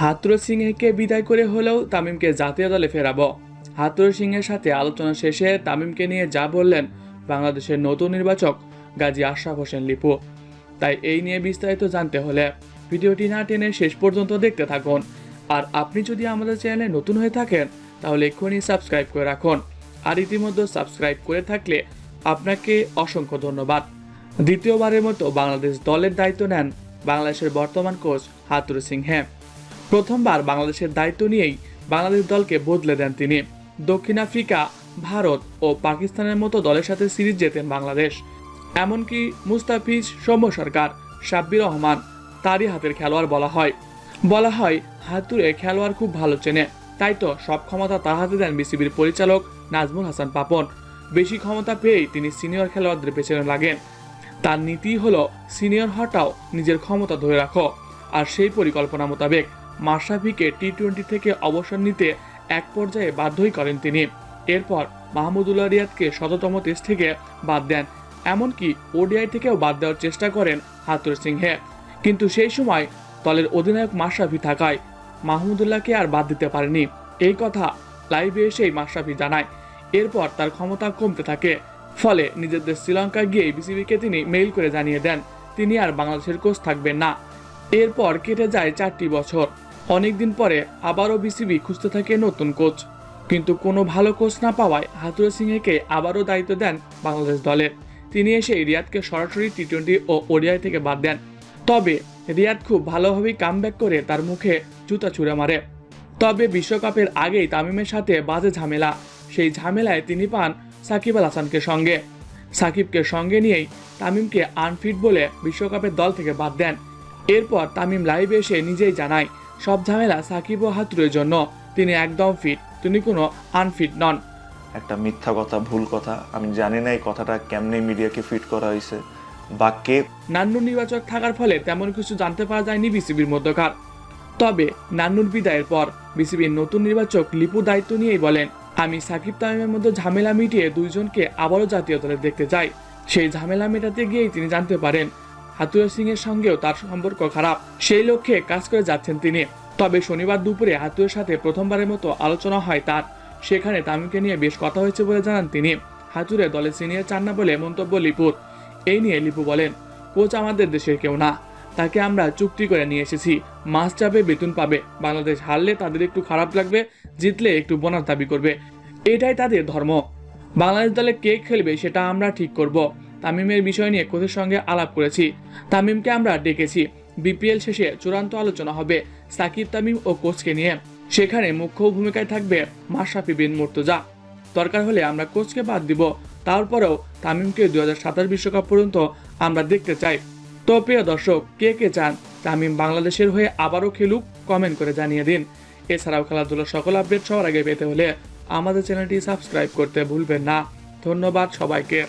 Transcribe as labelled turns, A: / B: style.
A: হাতুর সিংহকে বিদায় করে হলেও তামিমকে জাতীয় দলে ফেরাবো। হাতুর সিংহের সাথে আলোচনা শেষে তামিমকে নিয়ে যা বললেন বাংলাদেশের নতুন নির্বাচক গাজী আশরাফ হোসেন লিপু। তাই এই নিয়ে বিস্তারিত জানতে হলে ভিডিওটি না টেনে শেষ পর্যন্ত দেখতে থাকুন। আর আপনি যদি আমাদের চ্যানেলে নতুন হয়ে থাকেন, তাহলে এক্ষুনি সাবস্ক্রাইব করে রাখুন। আর ইতিমধ্যে সাবস্ক্রাইব করে থাকলে আপনাকে অসংখ্য ধন্যবাদ। দ্বিতীয়বারের মতো বাংলাদেশ দলের দায়িত্ব নেন বাংলাদেশের বর্তমান কোচ হাতুর সিংহে। প্রথমবার বাংলাদেশের দায়িত্ব নিয়েই বাংলাদেশ দলকে বদলে দেন তিনি। দক্ষিণ আফ্রিকা, ভারত ও পাকিস্তানের মতো দলের সাথে সিরিজ জেতেন বাংলাদেশ। এমনকি মুস্তাফিজ, সৌম্য সরকার সাব্বির রহমান, তারই হাতের খেলোয়াড় বলা হয়। বলা হয় হাতুরে খেলোয়াড় খুব ভালো চেনে। তাই তো সব ক্ষমতা তার হাতে দেন বিসিবির পরিচালক নাজমুল হাসান পাপন। বেশি ক্ষমতা পেয়েই তিনি সিনিয়র খেলোয়াড়দের পেছনে লাগেন। তার নীতি হলো, সিনিয়র হটাও নিজের ক্ষমতা ধরে রাখো। আর সেই পরিকল্পনা মোতাবেক মাশরাফিকে টি টোয়েন্টি থেকে অবসর নিতে এক পর্যায়ে বাধ্যই করেন তিনি। এরপর মাহমুদুল্লাহ রিয়াদকে শততম টেস্ট থেকে বাদ দেন। এমনকি ওডিআই থেকেও বাদ দেওয়ার চেষ্টা করেন হাতুর সিংহে। কিন্তু সেই সময় দলের অধিনায়ক মাশরাফি থাকায় মাহমুদুল্লাহকে আর বাদ দিতে পারেনি। এই কথা লাইভে এসেই মাশরাফি জানায়। এরপর তার ক্ষমতা কমতে থাকে। ফলে নিজের দেশ শ্রীলঙ্কা গিয়ে বিসিবিকে তিনি মেইল করে জানিয়ে দেন, তিনি আর বাংলাদেশের কোচ থাকবেন না। এরপর কেটে যায় চারটি বছর। অনেকদিন পরে আবারও বিসিবি খুঁজতে থাকে নতুন কোচ। কিন্তু কোনো ভালো কোচ না পাওয়ায় হাতুরা সিংহকে আবারও দায়িত্ব দেন বাংলাদেশ দলের। তিনি এসে রিয়াদকে সরাসরি টি টোয়েন্টি ও ওডিআই থেকে বাদ দেন। তবে রিয়াদ খুব ভালোভাবেই কামব্যাক করে তার মুখে জুতা ছুঁড়ে মারে। তবে বিশ্বকাপের আগেই তামিমের সাথে বাজে ঝামেলা। সেই ঝামেলায় তিনি পান সাকিব আল হাসানকে সঙ্গে। সাকিবকে সঙ্গে নিয়েই তামিমকে আনফিট বলে বিশ্বকাপের দল থেকে বাদ দেন। এরপর তামিম লাইভে এসে নিজেই জানায় সব ঝামেলা সাকিব ও হাতুরের জন্য। তিনি একদম ফিট তিনি কোনো আনফিট নন।
B: একটা মিথ্যা কথা ভুল কথা আমি জানি না এই কথাটা কেমনে মিডিয়াকে ফিট করা হয়েছে বা কে।
A: নান্নু নির্বাচক থাকার ফলে তেমন কিছু জানতে পারা যায়নি বিসিবির মধ্যকার। তবে নান্নুর বিদায়ের পর বিসিবির নতুন নির্বাচক লিপু দায়িত্ব নিয়েই বলেন আমি সাকিব তামিমের মধ্যে ঝামেলা মিটিয়ে দুইজনকে আবারও জাতীয় দলে দেখতে চাই। সেই ঝামেলা মেটাতে গিয়েই তিনি জানতে পারেন হাতুয়া সিং এর সঙ্গেও তার সম্পর্ক খারাপ। সেই লক্ষ্যে কাজ করে যাচ্ছেন তিনি। তবে শনিবার দুপুরে হাতুয়ের সাথে প্রথমবারের মতো আলোচনা হয় তার। সেখানে তামিমকে নিয়ে বেশ কথা হয়েছে বলে জানান তিনি। হাতুরে দলে সিনিয়র চান না বলে মন্তব্য লিপুর। এই নিয়ে লিপু বলেন, কোচ আমাদের দেশের কেউ না। তাকে আমরা চুক্তি করে নিয়ে এসেছি। মাস যাবে বেতন পাবে। বাংলাদেশ হারলে তাদের একটু খারাপ লাগবে, জিতলে একটু বোনাস দাবি করবে। এটাই তাদের ধর্ম। বাংলাদেশ দলে কে খেলবে সেটা আমরা ঠিক করব। তামিমের বিষয় নিয়ে কোচের সঙ্গে আলাপ করেছি। তামিমকে আমরা ডেকেছি। বিপিএল শেষে চূড়ান্ত আলোচনা হবে সাকিব তামিম ও কোচকে নিয়ে। সেখানে মুখ্য ভূমিকায় থাকবে মাশরাফি বিন মুর্তজা। দরকার হলে আমরা কোচকে বাদ দিব। তারপরেও তামিমকে দু হাজার বিশ্বকাপ পর্যন্ত আমরা দেখতে চাই। তো প্রিয় দর্শক, কে কে চান তামিম বাংলাদেশের হয়ে আবারও খেলুক, কমেন্ট করে জানিয়ে দিন। এছাড়াও খেলাধুলার সকল আপডেট সবার আগে পেতে হলে আমাদের চ্যানেলটি সাবস্ক্রাইব করতে ভুলবেন না। ধন্যবাদ সবাইকে।